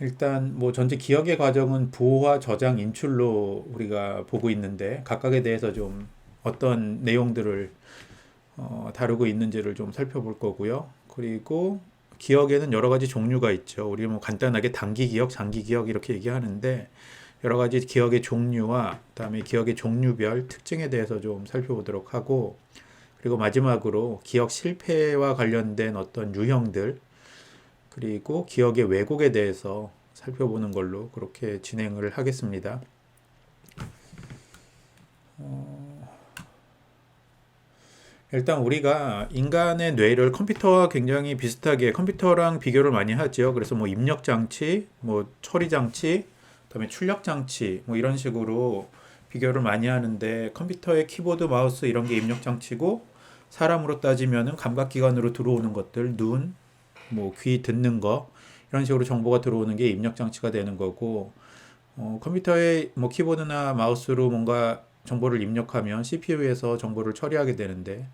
일단 뭐 전체 기억의 과정은 부호화, 저장, 인출로 우리가 보고 있는데 각각에 대해서 좀 어떤 내용들을 어, 다루고 있는지를 좀 살펴볼 거고요. 그리고 기억에는 여러 가지 종류가 있죠. 우리 뭐 간단하게 단기 기억, 장기 기억 이렇게 얘기하는데 여러 가지 기억의 종류와 그다음에 기억의 종류별 특징에 대해서 좀 살펴보도록 하고 그리고 마지막으로 기억 실패와 관련된 어떤 유형들 그리고 기억의 왜곡에 대해서 살펴보는 걸로 그렇게 진행을 하겠습니다. 어, 일단 우리가 인간의 뇌를 컴퓨터와 굉장히 비슷하게 컴퓨터랑 비교를 많이 하죠. 그래서 뭐 입력 장치, 뭐 처리 장치, 그다음에 출력 장치, 뭐 이런 식으로 비교를 많이 하는데 컴퓨터의 키보드, 마우스 이런 게 입력 장치고 사람으로 따지면은 감각 기관으로 들어오는 것들, 눈, 뭐 귀 듣는 거 이런 식으로 정보가 들어오는 게 입력 장치가 되는 거고 어, 컴퓨터의 뭐 키보드나 마우스로 뭔가 정보를 입력하면 CPU에서 정보를 처리하게 되는데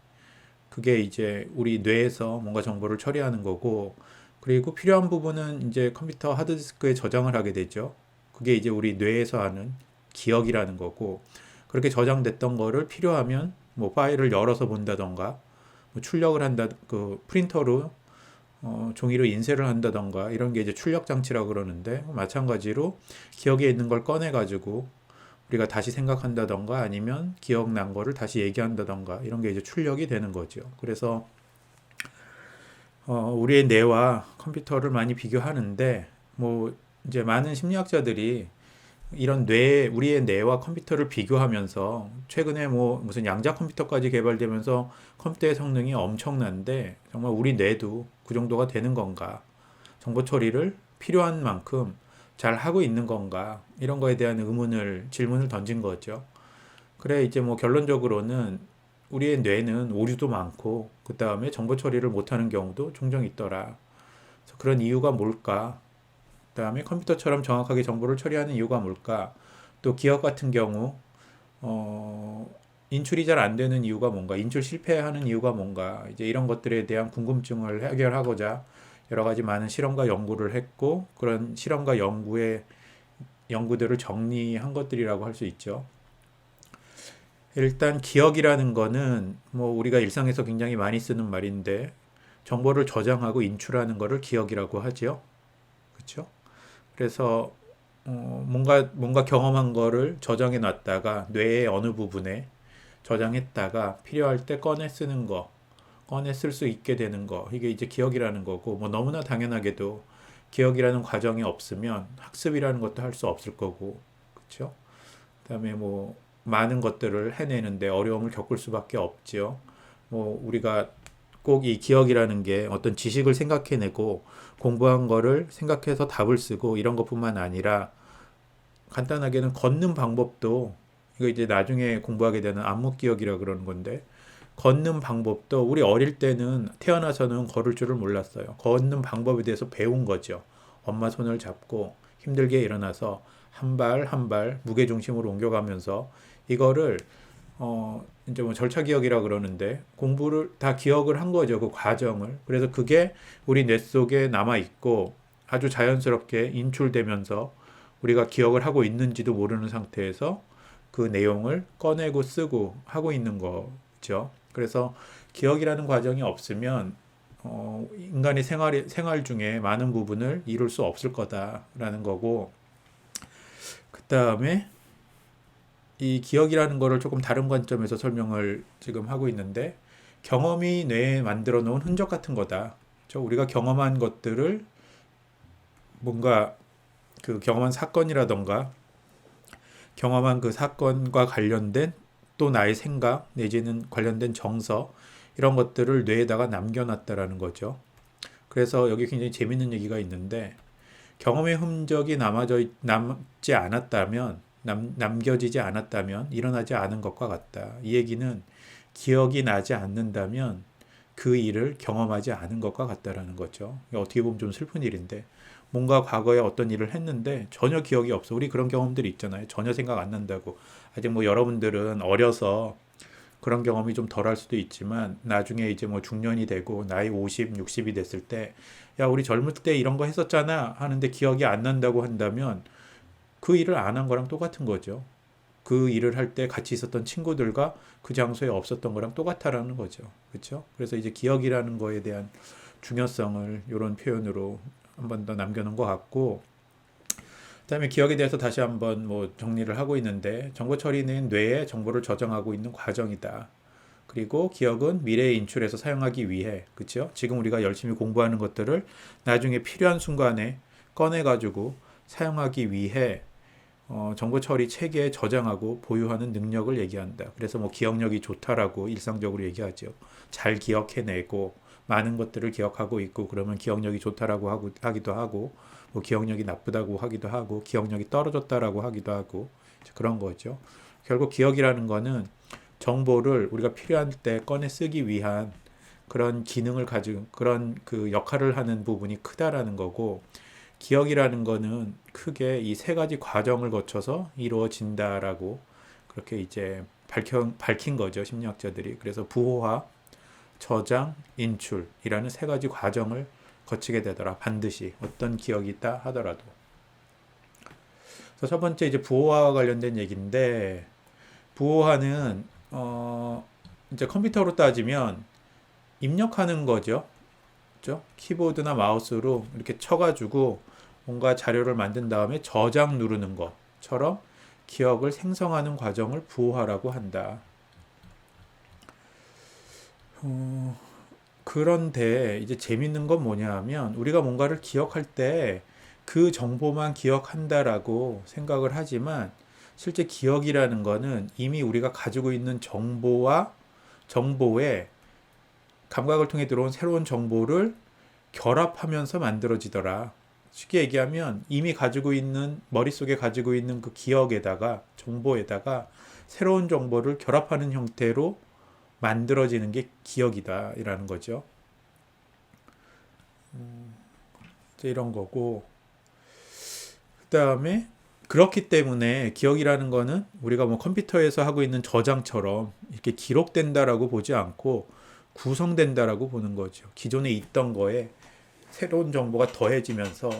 그게 이제 우리 뇌에서 뭔가 정보를 처리하는 거고 그리고 필요한 부분은 이제 컴퓨터 하드디스크에 저장을 하게 되죠. 그게 이제 우리 뇌에서 하는 기억이라는 거고 그렇게 저장됐던 거를 필요하면 뭐 파일을 열어서 본다던가 뭐 출력을 한다 그 프린터로 어, 종이로 인쇄를 한다던가 이런 게 이제 출력 장치라고 그러는데 마찬가지로 기억에 있는 걸 꺼내 가지고 우리가 다시 생각한다던가 아니면 기억난 거를 다시 얘기한다던가 이런 게 이제 출력이 되는 거죠. 그래서 어, 우리의 뇌와 컴퓨터를 많이 비교하는데 뭐 이제 많은 심리학자들이 이런 뇌, 우리의 뇌와 컴퓨터를 비교하면서 최근에 뭐 무슨 양자 컴퓨터까지 개발되면서 컴퓨터의 성능이 엄청난데 정말 우리 뇌도 그 정도가 되는 건가? 정보 처리를 필요한 만큼 잘 하고 있는 건가? 이런 거에 대한 의문을, 질문을 던진 거죠. 그래, 이제 뭐 결론적으로는 우리의 뇌는 오류도 많고, 그 다음에 정보 처리를 못하는 경우도 종종 있더라. 그런 이유가 뭘까? 그 다음에 컴퓨터처럼 정확하게 정보를 처리하는 이유가 뭘까? 또 기억 같은 경우, 어, 인출이 잘 안 되는 이유가 뭔가? 인출 실패하는 이유가 뭔가? 이제 이런 것들에 대한 궁금증을 해결하고자 여러 가지 많은 실험과 연구를 했고 그런 실험과 연구의 연구들을 정리한 것들이라고 할 수 있죠. 일단 기억이라는 거는 뭐 우리가 일상에서 굉장히 많이 쓰는 말인데 정보를 저장하고 인출하는 거를 기억이라고 하죠. 그렇죠? 그래서 어 뭔가 뭔가 경험한 거를 저장해 놨다가 뇌의 어느 부분에 저장했다가 필요할 때 꺼내 쓰는 거 꺼내 쓸 수 있게 되는 거 이게 이제 기억이라는 거고 뭐 너무나 당연하게도 기억이라는 과정이 없으면 학습이라는 것도 할 수 없을 거고 그렇죠? 그다음에 뭐 많은 것들을 해내는데 어려움을 겪을 수밖에 없죠. 뭐 우리가 꼭 이 기억이라는 게 어떤 지식을 생각해내고 공부한 거를 생각해서 답을 쓰고 이런 것뿐만 아니라 간단하게는 걷는 방법도 이거 이제 나중에 공부하게 되는 암묵 기억이라 그러는 건데 걷는 방법도 우리 어릴 때는 태어나서는 걸을 줄을 몰랐어요. 걷는 방법에 대해서 배운 거죠. 엄마 손을 잡고 힘들게 일어나서 한 발 한발 무게 중심으로 옮겨가면서 이거를 어 이제 뭐 절차 기억이라 그러는데 공부를 다 기억을 한 거죠. 그 과정을. 그래서 그게 우리 뇌 속에 남아 있고 아주 자연스럽게 인출되면서 우리가 기억을 하고 있는지도 모르는 상태에서 그 내용을 꺼내고 쓰고 하고 있는 거죠. 그래서 기억이라는 과정이 없으면 어, 인간의 생활 생활 중에 많은 부분을 이룰 수 없을 거다라는 거고 그 다음에 이 기억이라는 거를 조금 다른 관점에서 설명을 지금 하고 있는데 경험이 뇌에 만들어 놓은 흔적 같은 거다. 저 우리가 경험한 것들을 뭔가 그 경험한 사건이라던가 경험한 그 사건과 관련된 또 나의 생각 내지는 관련된 정서 이런 것들을 뇌에다가 남겨놨다라는 거죠. 그래서 여기 굉장히 재밌는 얘기가 있는데 경험의 흔적이 남아져 남지 않았다면 남, 남겨지지 않았다면 일어나지 않은 것과 같다. 이 얘기는 기억이 나지 않는다면 그 일을 경험하지 않은 것과 같다라는 거죠. 어떻게 보면 좀 슬픈 일인데 뭔가 과거에 어떤 일을 했는데 전혀 기억이 없어. 우리 그런 경험들이 있잖아요. 전혀 생각 안 난다고. 아직 뭐 여러분들은 어려서 그런 경험이 좀 덜 할 수도 있지만 나중에 이제 뭐 중년이 되고 나이 50, 60이 됐을 때 야, 우리 젊을 때 이런 거 했었잖아 하는데 기억이 안 난다고 한다면 그 일을 안 한 거랑 똑같은 거죠. 그 일을 할 때 같이 있었던 친구들과 그 장소에 없었던 거랑 똑같다라는 거죠. 그렇죠? 그래서 이제 기억이라는 거에 대한 중요성을 이런 표현으로 한 번 더 남겨놓은 것 같고 그다음에 기억에 대해서 다시 한번 뭐 정리를 하고 있는데 정보 처리는 뇌에 정보를 저장하고 있는 과정이다. 그리고 기억은 미래에 인출해서 사용하기 위해 그렇죠? 지금 우리가 열심히 공부하는 것들을 나중에 필요한 순간에 꺼내 가지고 사용하기 위해 어, 정보 처리 체계에 저장하고 보유하는 능력을 얘기한다. 그래서 뭐 기억력이 좋다라고 일상적으로 얘기하죠. 잘 기억해내고 많은 것들을 기억하고 있고 그러면 기억력이 좋다라고 하고 하기도 하고 뭐 기억력이 나쁘다고 하기도 하고 기억력이 떨어졌다라고 하기도 하고 그런 거죠. 결국 기억이라는 거는 정보를 우리가 필요한 때 꺼내 쓰기 위한 그런 기능을 가지고 그런 그 역할을 하는 부분이 크다라는 거고 기억이라는 거는 크게 이 세 가지 과정을 거쳐서 이루어진다라고 그렇게 이제 밝혀, 밝힌 거죠 심리학자들이 그래서 부호화, 저장, 인출이라는 세 가지 과정을 거치게 되더라. 반드시 어떤 기억이 있다 하더라도. 그래서 첫 번째 이제 부호화와 관련된 얘기인데 부호화는 어 이제 컴퓨터로 따지면 입력하는 거죠. 그죠? 키보드나 마우스로 이렇게 쳐가지고 뭔가 자료를 만든 다음에 저장 누르는 것처럼 기억을 생성하는 과정을 부호화라고 한다. 어, 그런데 이제 재밌는 건 뭐냐 하면 우리가 뭔가를 기억할 때 그 정보만 기억한다라고 생각을 하지만 실제 기억이라는 거는 이미 우리가 가지고 있는 정보와 정보에 감각을 통해 들어온 새로운 정보를 결합하면서 만들어지더라. 쉽게 얘기하면 이미 가지고 있는 머릿속에 가지고 있는 그 기억에다가 정보에다가 새로운 정보를 결합하는 형태로 만들어지는 게 기억이다라는 거죠. 음, 이런 거고 그 다음에 그렇기 때문에 기억이라는 거는 우리가 뭐 컴퓨터에서 하고 있는 저장처럼 이렇게 기록된다라고 보지 않고 구성된다라고 보는 거죠. 기존에 있던 거에 새로운 정보가 더해지면서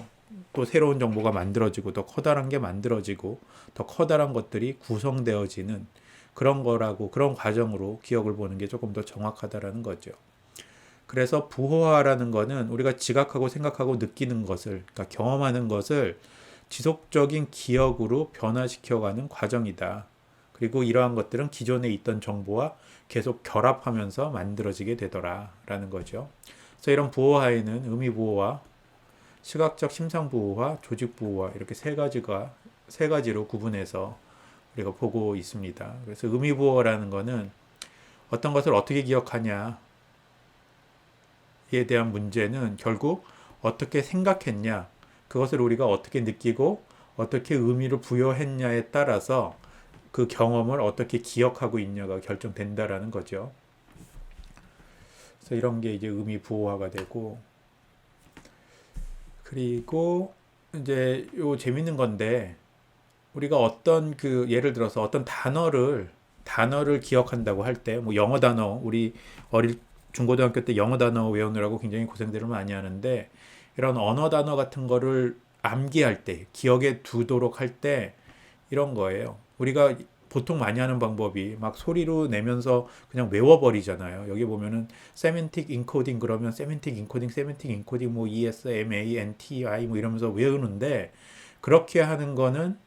또 새로운 정보가 만들어지고 더 커다란 게 만들어지고 더 커다란 것들이 구성되어지는 그런 거라고 그런 과정으로 기억을 보는 게 조금 더 정확하다라는 거죠. 그래서 부호화라는 거는 우리가 지각하고 생각하고 느끼는 것을 그러니까 경험하는 것을 지속적인 기억으로 변화시켜가는 과정이다. 그리고 이러한 것들은 기존에 있던 정보와 계속 결합하면서 만들어지게 되더라라는 거죠. 그래서 이런 부호화에는 의미 부호화, 시각적 심상 부호화, 조직 부호화 이렇게 세 가지가 세 가지로 구분해서 우리가 보고 있습니다. 그래서 의미 부호라는 거는 어떤 것을 어떻게 기억하냐에 대한 문제는 결국 어떻게 생각했냐, 그것을 우리가 어떻게 느끼고 어떻게 의미를 부여했냐에 따라서 그 경험을 어떻게 기억하고 있냐가 결정된다라는 거죠. 그래서 이런 게 이제 의미 부호화가 되고 그리고 이제 요 재밌는 건데 우리가 어떤 그 예를 들어서 어떤 단어를 단어를 기억한다고 할 때 뭐 영어 단어 우리 어릴 중고등학교 때 영어 단어 외우느라고 굉장히 고생들을 많이 하는데 이런 언어 단어 같은 거를 암기할 때 기억에 두도록 할 때 이런 거예요. 우리가 보통 많이 하는 방법이 막 소리로 내면서 그냥 외워버리잖아요. 여기 보면은 세멘틱 인코딩 그러면 세멘틱 인코딩, 세멘틱 인코딩 뭐 ES, M, A, N, T, I 뭐 이러면서 외우는데 그렇게 하는 거는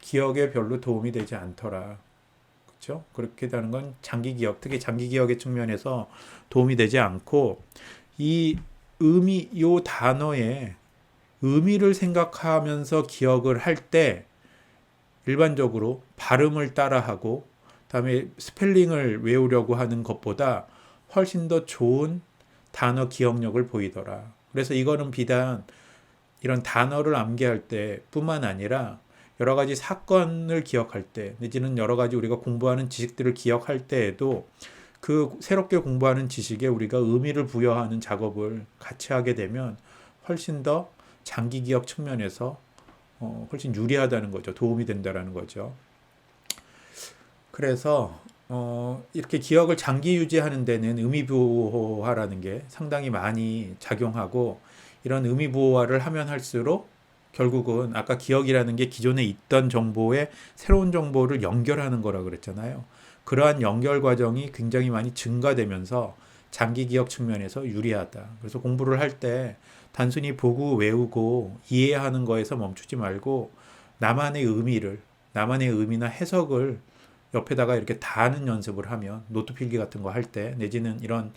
기억에 별로 도움이 되지 않더라. 그렇죠? 그렇게 되는 건 장기 기억, 특히 장기 기억의 측면에서 도움이 되지 않고 이 의미 요 단어의 의미를 생각하면서 기억을 할때 일반적으로 발음을 따라하고 다음에 스펠링을 외우려고 하는 것보다 훨씬 더 좋은 단어 기억력을 보이더라. 그래서 이거는 비단 이런 단어를 암기할 때 뿐만 아니라 여러 가지 사건을 기억할 때 내지는 여러 가지 우리가 공부하는 지식들을 기억할 때에도 그 새롭게 공부하는 지식에 우리가 의미를 부여하는 작업을 같이 하게 되면 훨씬 더 장기 기억 측면에서 어, 훨씬 유리하다는 거죠. 도움이 된다라는 거죠. 그래서 어, 이렇게 기억을 장기 유지하는 데는 의미부호화라는 게 상당히 많이 작용하고 이런 의미부호화를 하면 할수록 결국은 아까 기억이라는 게 기존에 있던 정보에 새로운 정보를 연결하는 거라 그랬잖아요. 그러한 연결 과정이 굉장히 많이 증가되면서 장기 기억 측면에서 유리하다. 그래서 공부를 할 때 단순히 보고 외우고 이해하는 거에서 멈추지 말고 나만의 의미를, 나만의 의미나 해석을 옆에다가 이렇게 다는 연습을 하면 노트 필기 같은 거 할 때 내지는 이런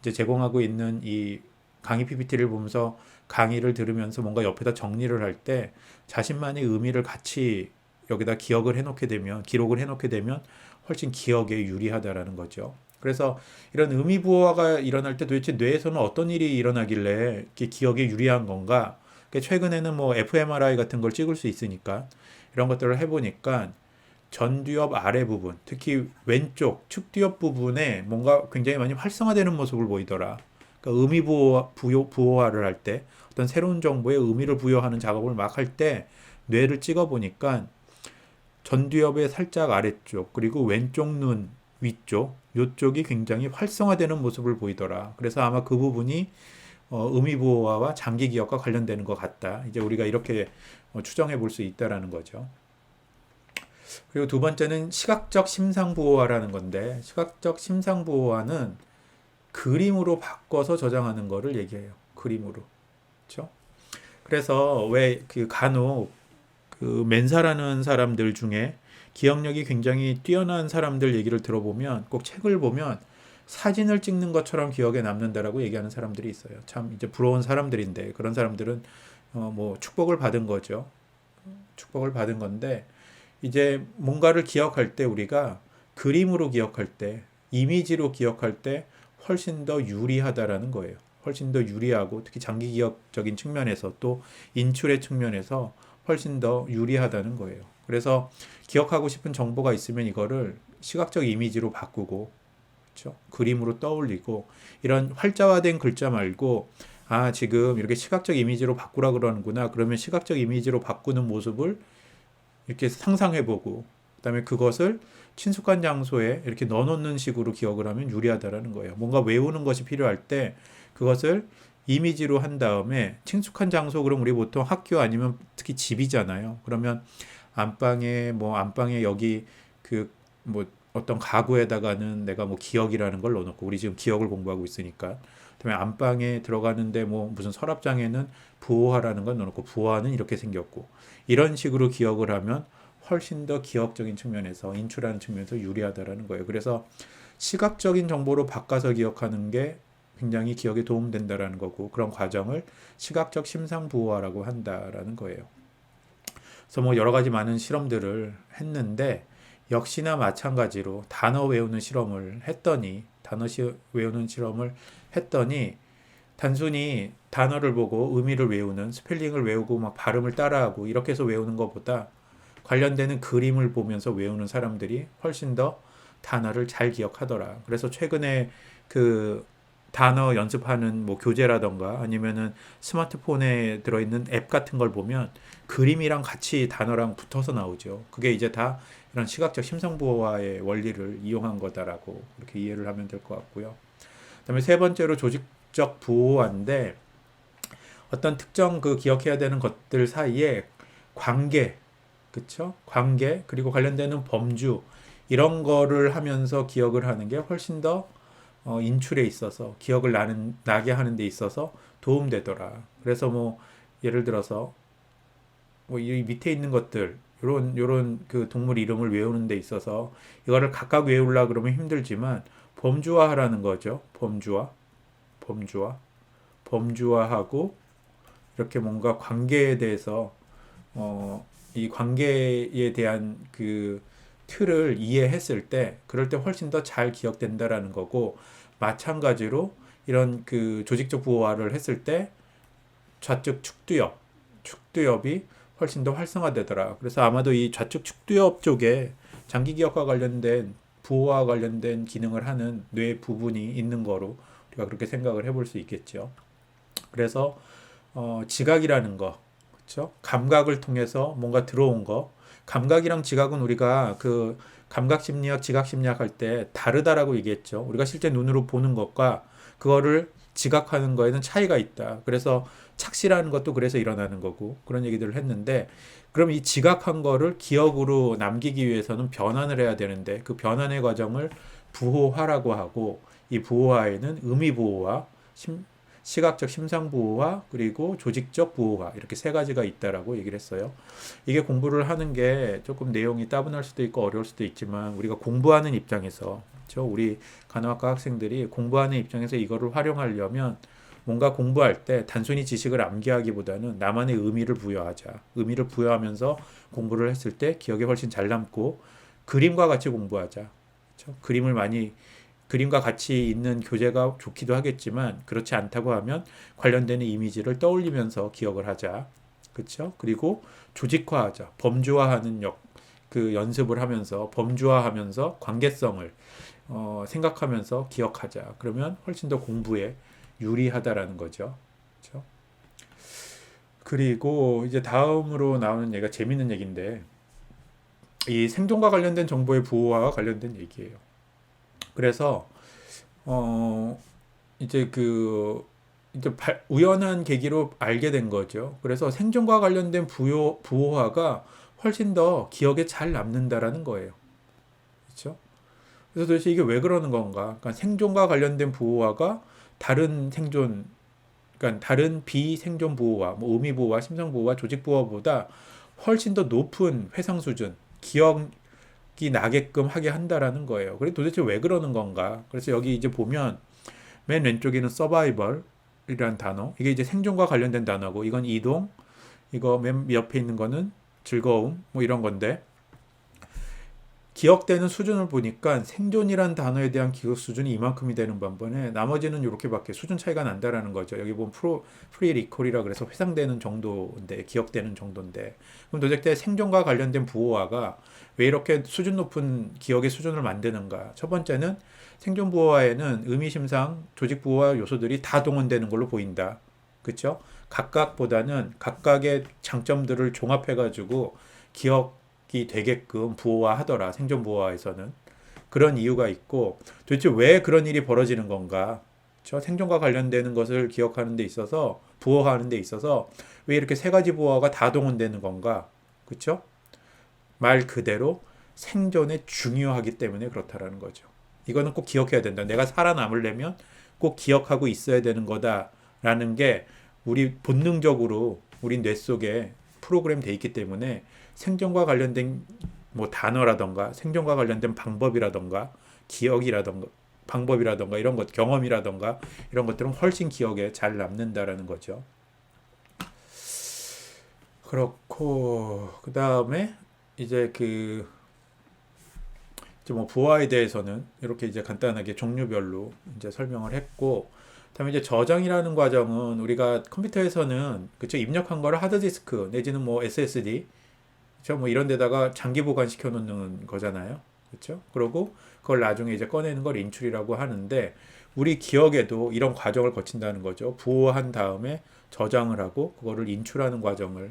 이제 제공하고 있는 이 강의 PPT를 보면서 강의를 들으면서 뭔가 옆에다 정리를 할 때 자신만의 의미를 같이 여기다 기억을 해놓게 되면 기록을 해놓게 되면 훨씬 기억에 유리하다라는 거죠. 그래서 이런 의미 부호화가 일어날 때 도대체 뇌에서는 어떤 일이 일어나길래 이렇게 기억에 유리한 건가? 최근에는 뭐 fMRI 같은 걸 찍을 수 있으니까 이런 것들을 해보니까 전두엽 아래 부분, 특히 왼쪽 측두엽 부분에 뭔가 굉장히 많이 활성화되는 모습을 보이더라. 그러니까 의미 부호, 부호, 부호화를 할 때 어떤 새로운 정보에 의미를 부여하는 작업을 막 할 때 뇌를 찍어 보니까 전두엽의 살짝 아래쪽 그리고 왼쪽 눈 위쪽 요쪽이 굉장히 활성화되는 모습을 보이더라. 그래서 아마 그 부분이 어, 의미 부호화와 장기 기억과 관련되는 것 같다. 이제 우리가 이렇게 어, 추정해 볼 수 있다라는 거죠. 그리고 두 번째는 시각적 심상 부호화라는 건데 시각적 심상 부호화는 그림으로 바꿔서 저장하는 거를 얘기해요. 그림으로. 그렇죠? 그래서 왜 그 간혹 그 멘사라는 사람들 중에 기억력이 굉장히 뛰어난 사람들 얘기를 들어보면 꼭 책을 보면 사진을 찍는 것처럼 기억에 남는다라고 얘기하는 사람들이 있어요. 참 이제 부러운 사람들인데 그런 사람들은 어 뭐 축복을 받은 거죠. 축복을 받은 건데 이제 뭔가를 기억할 때 우리가 그림으로 기억할 때 이미지로 기억할 때 훨씬 더 유리하다라는 거예요. 훨씬 더 유리하고 특히 장기 기억적인 측면에서 또 인출의 측면에서 훨씬 더 유리하다는 거예요. 그래서 기억하고 싶은 정보가 있으면 이거를 시각적 이미지로 바꾸고 그렇죠? 그림으로 떠올리고 이런 활자화된 글자 말고 아 지금 이렇게 시각적 이미지로 바꾸라 그러는구나 그러면 시각적 이미지로 바꾸는 모습을 이렇게 상상해보고 그다음에 그것을 친숙한 장소에 이렇게 넣어놓는 식으로 기억을 하면 유리하다라는 거예요. 뭔가 외우는 것이 필요할 때 그것을 이미지로 한 다음에 친숙한 장소 그럼 우리 보통 학교 아니면 특히 집이잖아요. 그러면 안방에 뭐 안방에 여기 그 뭐 어떤 가구에다가는 내가 뭐 기억이라는 걸 넣어놓고 우리 지금 기억을 공부하고 있으니까 그다음에 안방에 들어가는데 뭐 무슨 서랍장에는 부호화라는 걸 넣어놓고 부호화는 이렇게 생겼고 이런 식으로 기억을 하면 훨씬 더 기억적인 측면에서 인출하는 측면에서 유리하다라는 거예요. 그래서 시각적인 정보로 바꿔서 기억하는 게 굉장히 기억에 도움된다라는 거고 그런 과정을 시각적 심상 부호화라고 한다라는 거예요. 그래서 뭐 여러 가지 많은 실험들을 했는데 역시나 마찬가지로 단어 외우는 실험을 했더니 단어 시, 외우는 실험을 했더니 단순히 단어를 보고 의미를 외우는 스펠링을 외우고 막 발음을 따라하고 이렇게 해서 외우는 것보다 관련되는 그림을 보면서 외우는 사람들이 훨씬 더 단어를 잘 기억하더라. 그래서 최근에 그 단어 연습하는 뭐 교재라던가 아니면은 스마트폰에 들어있는 앱 같은 걸 보면 그림이랑 같이 단어랑 붙어서 나오죠. 그게 이제 다 이런 시각적 심성부호화의 원리를 이용한 거다라고 이렇게 이해를 하면 될 것 같고요. 그다음에 세 번째로 조직적 부호화인데 어떤 특정 그 기억해야 되는 것들 사이에 관계, 그쵸? 관계 그리고 관련되는 범주 이런 거를 하면서 기억을 하는 게 훨씬 더 어, 인출에 있어서 기억을 나는 나게 하는 데 있어서 도움되더라. 그래서 뭐 예를 들어서 뭐 이 밑에 있는 것들 요런 요런 그 동물 이름을 외우는 데 있어서 이거를 각각 외우려 그러면 힘들지만 범주화하라는 거죠. 범주화. 범주화. 범주화하고 이렇게 뭔가 관계에 대해서 어, 이 관계에 대한 그 틀을 이해했을 때 그럴 때 훨씬 더 잘 기억된다라는 거고 마찬가지로 이런 그 조직적 부호화를 했을 때 좌측 축두엽 축두엽이 훨씬 더 활성화되더라. 그래서 아마도 이 좌측 축두엽 쪽에 장기 기억과 관련된 부호와 관련된 기능을 하는 뇌 부분이 있는 거로 우리가 그렇게 생각을 해볼 수 있겠죠. 그래서 어, 지각이라는 거, 그렇죠? 감각을 통해서 뭔가 들어온 거, 감각이랑 지각은 우리가 그 감각 심리학, 지각 심리학 할 때 다르다라고 얘기했죠. 우리가 실제 눈으로 보는 것과 그거를 지각하는 거에는 차이가 있다. 그래서 착시라는 것도 그래서 일어나는 거고 그런 얘기들을 했는데 그럼 이 지각한 거를 기억으로 남기기 위해서는 변환을 해야 되는데 그 변환의 과정을 부호화라고 하고 이 부호화에는 의미 부호화, 심, 시각적 심상 부호화 그리고 조직적 부호화 이렇게 세 가지가 있다라고 얘기를 했어요. 이게 공부를 하는 게 조금 내용이 따분할 수도 있고 어려울 수도 있지만 우리가 공부하는 입장에서 그렇죠? 우리 간호학과 학생들이 공부하는 입장에서 이거를 활용하려면 뭔가 공부할 때 단순히 지식을 암기하기보다는 나만의 의미를 부여하자. 의미를 부여하면서 공부를 했을 때 기억에 훨씬 잘 남고 그림과 같이 공부하자. 그렇죠? 그림을 많이 그림과 같이 있는 교재가 좋기도 하겠지만 그렇지 않다고 하면 관련되는 이미지를 떠올리면서 기억을 하자. 그렇죠? 그리고 조직화하자. 범주화하는 역, 그 연습을 하면서 범주화하면서 관계성을 어, 생각하면서 기억하자. 그러면 훨씬 더 공부에 유리하다라는 거죠. 그렇죠? 그리고 이제 다음으로 나오는 얘가 재밌는 얘기인데 이 생존과 관련된 정보의 보호와 관련된 얘기예요. 그래서 어 이제 그 이제 발, 우연한 계기로 알게 된 거죠. 그래서 생존과 관련된 부여, 부호화가 훨씬 더 기억에 잘 남는다라는 거예요. 그렇죠? 그래서 도대체 이게 왜 그러는 건가? 그러니까 생존과 관련된 부호화가 다른 생존, 그러니까 다른 비생존 보호와 뭐 의미 보호와 심성 보호와 조직 보호보다 훨씬 더 높은 회상 수준, 기억이 나게끔 하게 한다라는 거예요. 그래 도대체 왜 그러는 건가? 그래서 여기 이제 보면 맨 왼쪽에는 서바이벌이라는 단어, 이게 이제 생존과 관련된 단어고, 이건 이동, 이거 맨 옆에 있는 거는 즐거움, 뭐 이런 건데. 기억되는 수준을 보니까 생존이란 단어에 대한 기억 수준이 이만큼이 되는 반면에 나머지는 이렇게밖에 수준 차이가 난다라는 거죠. 여기 보면 프로 프리 리콜이라 그래서 회상되는 정도인데 기억되는 정도인데 그럼 도대체 생존과 관련된 부호화가 왜 이렇게 수준 높은 기억의 수준을 만드는가? 첫 번째는 생존 부호화에는 의미 심상, 조직 부호화 요소들이 다 동원되는 걸로 보인다. 그렇죠? 각각보다는 각각의 장점들을 종합해 가지고 기억 이 되게끔 부호화하더라 생존 부호화에서는. 그런 이유가 있고 도대체 왜 그런 일이 벌어지는 건가? 저 생존과 관련되는 것을 기억하는 데 있어서 부호하는 데 있어서 왜 이렇게 세 가지 부호가 다 동원되는 건가? 그렇죠? 말 그대로 생존에 중요하기 때문에 그렇다라는 거죠. 이거는 꼭 기억해야 된다. 내가 살아남으려면 꼭 기억하고 있어야 되는 거다라는 게 우리 본능적으로 우리 뇌 속에 프로그램 돼 있기 때문에 생존과 관련된 뭐 단어라던가 생존과 관련된 방법이라던가 기억이라던가 방법이라던가 이런 것 경험이라던가 이런 것들은 훨씬 기억에 잘 남는다라는 거죠. 그렇고 그 다음에 이제 그 이제 뭐 부하에 대해서는 이렇게 이제 간단하게 종류별로 이제 설명을 했고 다음에 이제 저장이라는 과정은 우리가 컴퓨터에서는 그쵸 입력한 거를 하드디스크 내지는 뭐 SSD 그쵸 뭐 이런 데다가 장기 보관 시켜 놓는 거잖아요. 그렇죠? 그리고 그걸 나중에 이제 꺼내는 걸 인출이라고 하는데 우리 기억에도 이런 과정을 거친다는 거죠. 부호한 다음에 저장을 하고 그거를 인출하는 과정을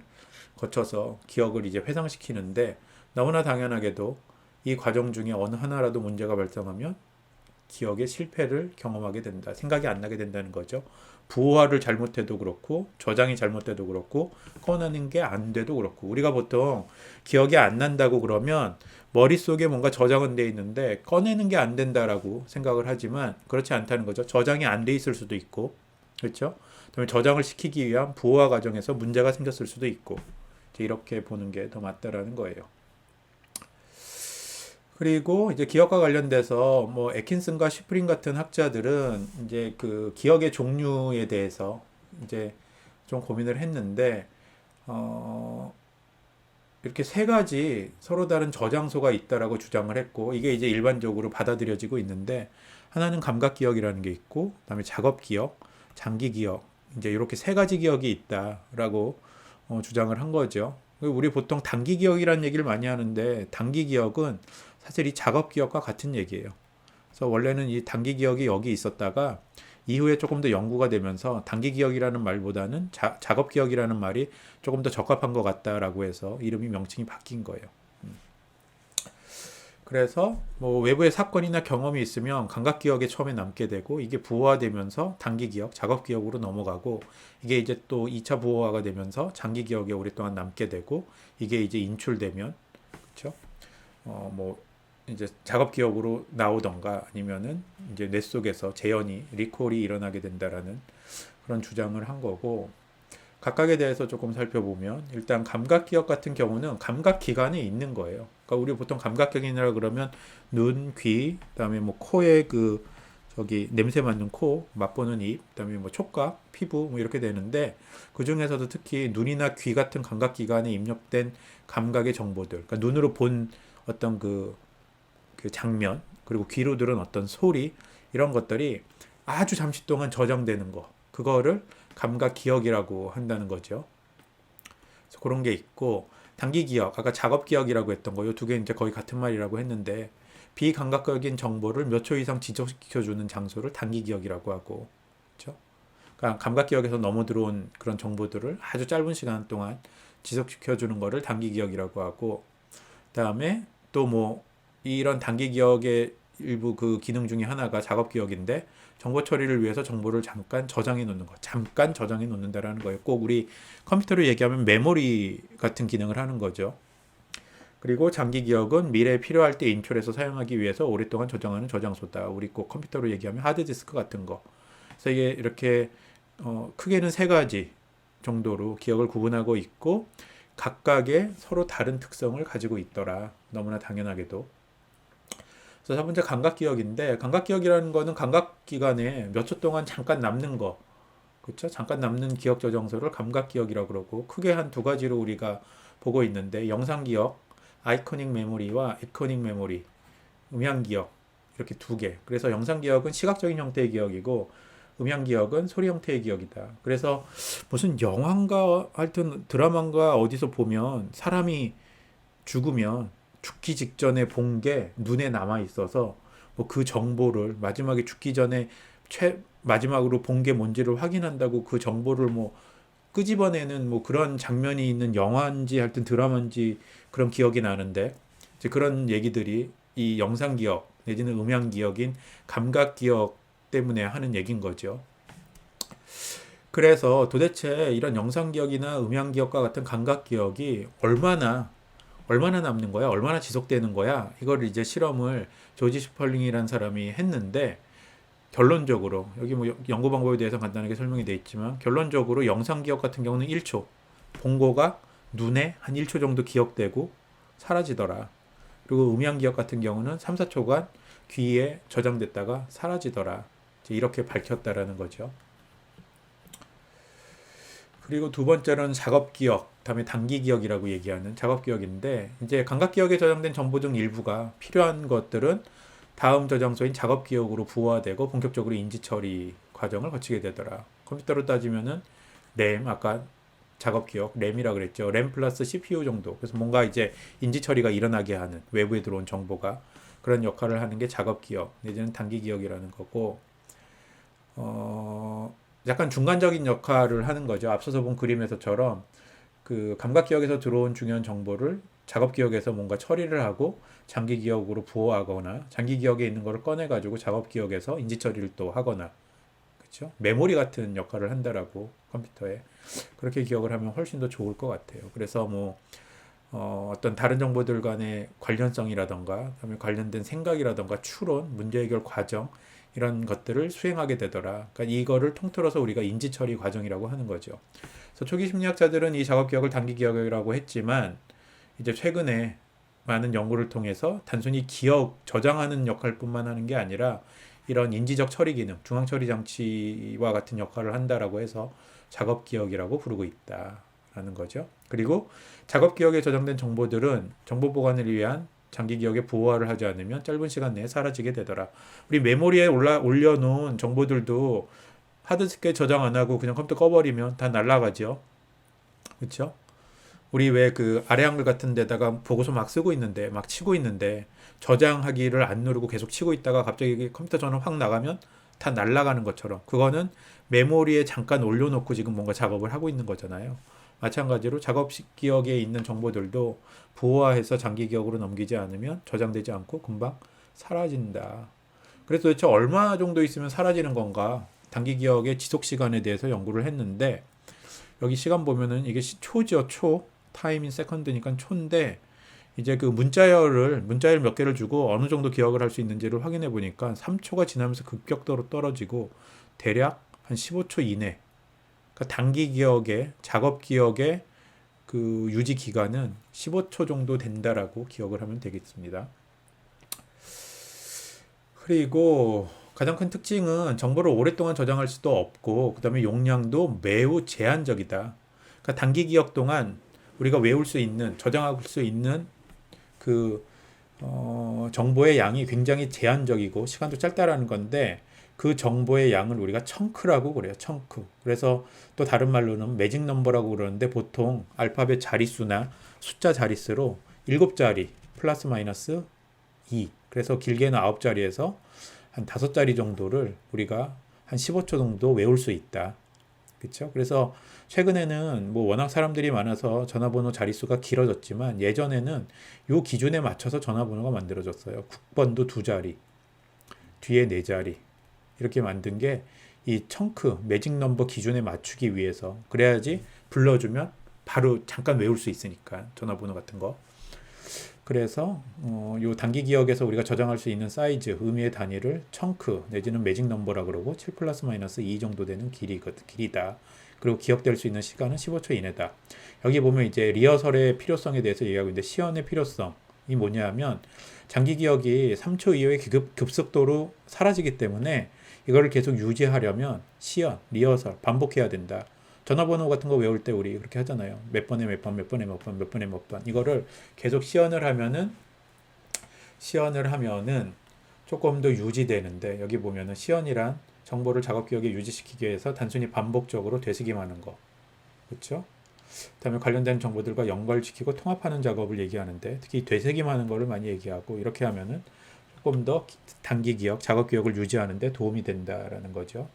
거쳐서 기억을 이제 회상시키는데 너무나 당연하게도 이 과정 중에 어느 하나라도 문제가 발생하면 기억의 실패를 경험하게 된다. 생각이 안 나게 된다는 거죠. 부호화를 잘못해도 그렇고 저장이 잘못돼도 그렇고 꺼내는 게 안 돼도 그렇고 우리가 보통 기억이 안 난다고 그러면 머릿속에 뭔가 저장은 돼 있는데 꺼내는 게 안 된다라고 생각을 하지만 그렇지 않다는 거죠. 저장이 안 돼 있을 수도 있고 그렇죠? 그다음에 저장을 시키기 위한 부호화 과정에서 문제가 생겼을 수도 있고 이렇게 보는 게 더 맞다라는 거예요. 그리고 이제 기억과 관련돼서 뭐 에킨슨과 시프린 같은 학자들은 이제 그 기억의 종류에 대해서 이제 좀 고민을 했는데 어 이렇게 세 가지 서로 다른 저장소가 있다라고 주장을 했고 이게 이제 일반적으로 받아들여지고 있는데 하나는 감각 기억이라는 게 있고 그다음에 작업 기억, 장기 기억 이제 이렇게 세 가지 기억이 있다라고 어, 주장을 한 거죠. 우리 보통 단기 기억이라는 얘기를 많이 하는데 단기 기억은 사실 이 작업 기억과 같은 얘기예요. 그래서 원래는 이 단기 기억이 여기 있었다가 이후에 조금 더 연구가 되면서 단기 기억이라는 말보다는 자, 작업 기억이라는 말이 조금 더 적합한 것 같다라고 해서 이름이 명칭이 바뀐 거예요. 그래서 뭐 외부의 사건이나 경험이 있으면 감각 기억에 처음에 남게 되고 이게 부호화되면서 단기 기억, 작업 기억으로 넘어가고 이게 이제 또 2차 부호화가 되면서 장기 기억에 오랫동안 남게 되고 이게 이제 인출되면 그렇죠? 어 뭐 이제 작업 기억으로 나오던가 아니면은 이제 뇌 속에서 재현이 리콜이 일어나게 된다라는 그런 주장을 한 거고 각각에 대해서 조금 살펴보면 일단 감각 기억 같은 경우는 감각 기관에 있는 거예요. 그러니까 우리 보통 감각 기관이라 그러면 눈, 귀, 그다음에 뭐 코에 그 저기 냄새 맡는 코, 맛보는 입, 그다음에 뭐 촉각, 피부 뭐 이렇게 되는데 그 중에서도 특히 눈이나 귀 같은 감각 기관에 입력된 감각의 정보들, 그러니까 눈으로 본 어떤 그, 그 장면 그리고 귀로 들은 어떤 소리 이런 것들이 아주 잠시 동안 저장되는 거 그거를 감각 기억이라고 한다는 거죠. 그래서 그런 게 있고 단기 기억, 아까 작업 기억이라고 했던 거, 이두개 이제 거의 같은 말이라고 했는데 비감각적인 정보를 몇 초 이상 지속시켜 주는 장소를 단기 기억이라고 하고, 그렇죠? 그러니까 감각 기억에서 넘어 들어온 그런 정보들을 아주 짧은 시간 동안 지속시켜 주는 거를 단기 기억이라고 하고, 그다음에 또뭐 이런 단기 기억의 일부 그 기능 중에 하나가 작업 기억인데 정보 처리를 위해서 정보를 잠깐 저장해 놓는 거. 잠깐 저장해 놓는다라는 거예요. 꼭 우리 컴퓨터로 얘기하면 메모리 같은 기능을 하는 거죠. 그리고 장기 기억은 미래에 필요할 때 인출해서 사용하기 위해서 오랫동안 저장하는 저장소다. 우리 꼭 컴퓨터로 얘기하면 하드디스크 같은 거. 그래서 이게 이렇게 어, 크게는 세 가지 정도로 기억을 구분하고 있고 각각의 서로 다른 특성을 가지고 있더라. 너무나 당연하게도. 그래서 첫 번째 감각 기억인데 감각 기억이라는 거는 감각 기간에 몇 초 동안 잠깐 남는 거 그렇죠? 잠깐 남는 기억 저장소를 감각 기억이라고 그러고 크게 한 두 가지로 우리가 보고 있는데 영상 기억, 아이코닉 메모리와 에코닉 메모리, 음향 기억 이렇게 두 개. 그래서 영상 기억은 시각적인 형태의 기억이고 음향 기억은 소리 형태의 기억이다. 그래서 무슨 영화인가 하여튼 드라마인가 어디서 보면 사람이 죽으면 죽기 직전에 본 게 눈에 남아 있어서 뭐 그 정보를 마지막에 죽기 전에 최 마지막으로 본 게 뭔지를 확인한다고 그 정보를 뭐 끄집어내는 뭐 그런 장면이 있는 영화인지 하여튼 드라마인지 그런 기억이 나는데 이제 그런 얘기들이 이 영상 기억 내지는 음향 기억인 감각 기억 때문에 하는 얘기인 거죠. 그래서 도대체 이런 영상 기억이나 음향 기억과 같은 감각 기억이 얼마나 얼마나 남는 거야? 얼마나 지속되는 거야? 이걸 이제 실험을 조지 슈펄링이라는 사람이 했는데 결론적으로 여기 뭐 연구 방법에 대해서 간단하게 설명이 되어 있지만 결론적으로 영상 기억 같은 경우는 1초 본 거가 눈에 한 1초 정도 기억되고 사라지더라. 그리고 음향 기억 같은 경우는 3, 4초간 귀에 저장됐다가 사라지더라. 이렇게 밝혔다라는 거죠. 그리고 두 번째로는 작업 기억. 다음에 단기 기억이라고 얘기하는 작업 기억인데 이제 감각 기억에 저장된 정보 중 일부가 필요한 것들은 다음 저장소인 작업 기억으로 부호화되고 본격적으로 인지 처리 과정을 거치게 되더라. 컴퓨터로 따지면은 램 아까 작업 기억 램이라 그랬죠. 램 플러스 CPU 정도. 그래서 뭔가 이제 인지 처리가 일어나게 하는 외부에 들어온 정보가 그런 역할을 하는 게 작업 기억 내지는 단기 기억이라는 거고 어 약간 중간적인 역할을 하는 거죠. 앞서서 본 그림에서처럼 그 감각 기억에서 들어온 중요한 정보를 작업 기억에서 뭔가 처리를 하고 장기 기억으로 부호하거나 장기 기억에 있는 거를 꺼내 가지고 작업 기억에서 인지 처리를 또 하거나 그렇죠? 메모리 같은 역할을 한다라고 컴퓨터에 그렇게 기억을 하면 훨씬 더 좋을 것 같아요. 그래서 뭐 어, 어떤 다른 정보들 간의 관련성이라던가 그다음에 관련된 생각이라던가 추론, 문제 해결 과정 이런 것들을 수행하게 되더라. 그러니까 이거를 통틀어서 우리가 인지 처리 과정이라고 하는 거죠. 그래서 초기 심리학자들은 이 작업 기억을 단기 기억이라고 했지만 이제 최근에 많은 연구를 통해서 단순히 기억 저장하는 역할뿐만 하는 게 아니라 이런 인지적 처리 기능, 중앙 처리 장치와 같은 역할을 한다라고 해서 작업 기억이라고 부르고 있다라는 거죠. 그리고 작업 기억에 저장된 정보들은 정보 보관을 위한 장기 기억에 부호화를 하지 않으면 짧은 시간 내에 사라지게 되더라. 우리 메모리에 올라 올려놓은 정보들도 하드디스크에 저장 안 하고 그냥 컴퓨터 꺼버리면 다 날라가죠. 그렇죠? 우리 왜 그 아래 한글 같은 데다가 보고서 막 쓰고 있는데 막 치고 있는데 저장하기를 안 누르고 계속 치고 있다가 갑자기 컴퓨터 전원 확 나가면 다 날라가는 것처럼 그거는 메모리에 잠깐 올려놓고 지금 뭔가 작업을 하고 있는 거잖아요. 마찬가지로 작업 기억에 있는 정보들도 부호화해서 장기 기억으로 넘기지 않으면 저장되지 않고 금방 사라진다. 그래서 도대체 얼마 정도 있으면 사라지는 건가? 단기 기억의 지속 시간에 대해서 연구를 했는데 여기 시간 보면은 이게 시- 초죠, 초. 타임인 세컨드니까 초인데 이제 그 문자열을 문자열 몇 개를 주고 어느 정도 기억을 할 수 있는지를 확인해 보니까 3초가 지나면서 급격도로 떨어지고 대략 한 15초 이내. 그러니까 단기 기억의 작업 기억의 그 유지 기간은 15초 정도 된다라고 기억을 하면 되겠습니다. 그리고 가장 큰 특징은 정보를 오랫동안 저장할 수도 없고 그다음에 용량도 매우 제한적이다. 그러니까 단기 기억 동안 우리가 외울 수 있는 저장할 수 있는 그 어, 정보의 양이 굉장히 제한적이고 시간도 짧다라는 건데 그 정보의 양을 우리가 청크라고 그래요. 청크. 그래서 또 다른 말로는 매직 넘버라고 그러는데 보통 알파벳 자릿수나 숫자 자릿수로 7자리 플러스 마이너스 2. 그래서 길게는 9자리에서 한 5자리 정도를 우리가 한 15초 정도 외울 수 있다. 그렇죠? 그래서 최근에는 뭐 워낙 사람들이 많아서 전화번호 자릿수가 길어졌지만 예전에는 요 기준에 맞춰서 전화번호가 만들어졌어요. 국번도 두 자리, 뒤에 네 자리 이렇게 만든 게 이 청크 매직 넘버 기준에 맞추기 위해서 그래야지 불러주면 바로 잠깐 외울 수 있으니까 전화번호 같은 거. 그래서 어, 요 단기 기억에서 우리가 저장할 수 있는 사이즈 의미의 단위를 청크 내지는 매직 넘버라 그러고 7 플러스 마이너스 2 정도 되는 길이거든 길이다. 그리고 기억될 수 있는 시간은 15초 이내다. 여기 보면 이제 리허설의 필요성에 대해서 얘기하고 있는데 시연의 필요성이 뭐냐면 장기 기억이 3초 이후에 급, 급속도로 사라지기 때문에 이거를 계속 유지하려면 시연, 리허설 반복해야 된다. 전화번호 같은 거 외울 때 우리 그렇게 하잖아요. 몇 번에 몇 번, 몇 번에 몇 번, 몇 번에 몇 번. 이거를 계속 시연을 하면은 시연을 하면은 조금 더 유지되는데 여기 보면은 시연이란 정보를 작업 기억에 유지시키기 위해서 단순히 반복적으로 되새김하는 거. 그렇죠? 그다음에 관련된 정보들과 연결시키고 통합하는 작업을 얘기하는데 특히 되새김하는 거를 많이 얘기하고 이렇게 하면은 조금 더 단기 기억, 작업 기억을 유지하는 데 도움이 된다라는 거죠.